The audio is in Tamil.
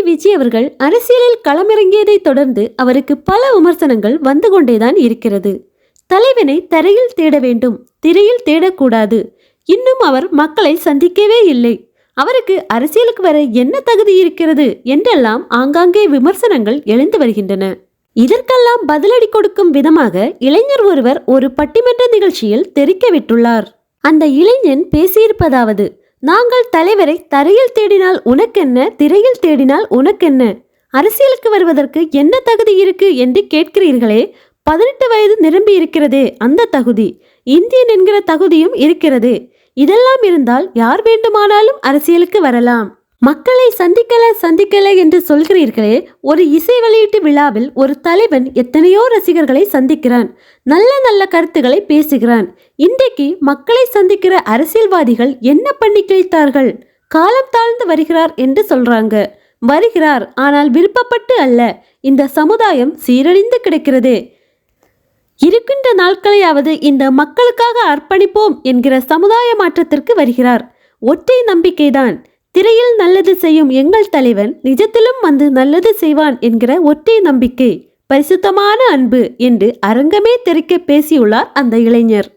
தளபதி விஜய் அவர்கள் அரசியலில் களமிறங்கியதை தொடர்ந்து அவருக்கு பல விமர்சனங்கள் வந்து கொண்டேதான் இருக்கிறது. தலைவனை தரையில் தேட வேண்டும் திரையில் தேடக்கூடாது. இன்னும் அவர் மக்களை சந்திக்கவே இல்லை. அவருக்கு அரசியலுக்கு வர என்ன தகுதி இருக்கிறது என்றெல்லாம் ஆங்காங்கே விமர்சனங்கள் எழுந்து வருகின்றன. இதற்கெல்லாம் பதிலடி கொடுக்கும் விதமாக இளைஞர் ஒருவர் ஒரு பட்டிமன்ற நிகழ்ச்சியில் தெரிக்க விட்டுள்ளார். அந்த இளைஞன் பேசியிருப்பதாவது நாங்கள் தலைவரை தரையில் தேடினால் உனக்கென்ன? திரையில் தேடினால் உனக்கென்ன? அரசியலுக்கு வருவதற்கு என்ன தகுதி இருக்கு என்று கேட்கிறீர்களே? பதினெட்டு வயது நிரம்பி இருக்கிறதே அந்த தகுதி. இந்தியன் என்கிற தகுதியும் இருக்கிறது. இதெல்லாம் இருந்தால் யார் வேண்டுமானாலும் அரசியலுக்கு வரலாம். மக்களை சந்திக்கல சந்திக்கல என்று சொல்கிறீர்களே ஒரு இசை வெளியீட்டு விழாவில் ஒரு தலைவன் எத்தனையோ ரசிகர்களை சந்திக்கிறான் நல்ல நல்ல கருத்துக்களை பேசுகிறான். இன்றைக்கு மக்களை சந்திக்கிற அரசியல்வாதிகள் என்ன பண்ணி கிழித்தார்கள்? காலம் தாழ்ந்து வருகிறார் என்று சொல்றாங்க. வருகிறார் ஆனால் விருப்பப்பட்டு அல்ல. இந்த சமுதாயம் சீரழிந்து கிடக்கிறது. இருக்கின்ற நாட்களையாவது இந்த மக்களுக்காக அர்ப்பணிப்போம் என்கிற சமுதாய மாற்றத்திற்கு வருகிறார். ஒற்றை நம்பிக்கைதான். திரையில் நல்லது செய்யும் எங்கள் தலைவன் நிஜத்திலும் வந்து நல்லது செய்வான் என்கிற ஒற்றை நம்பிக்கை பரிசுத்தமான அன்பு என்று அரங்கமே தெரிக்க பேசியுள்ளார் அந்த இளைஞர்.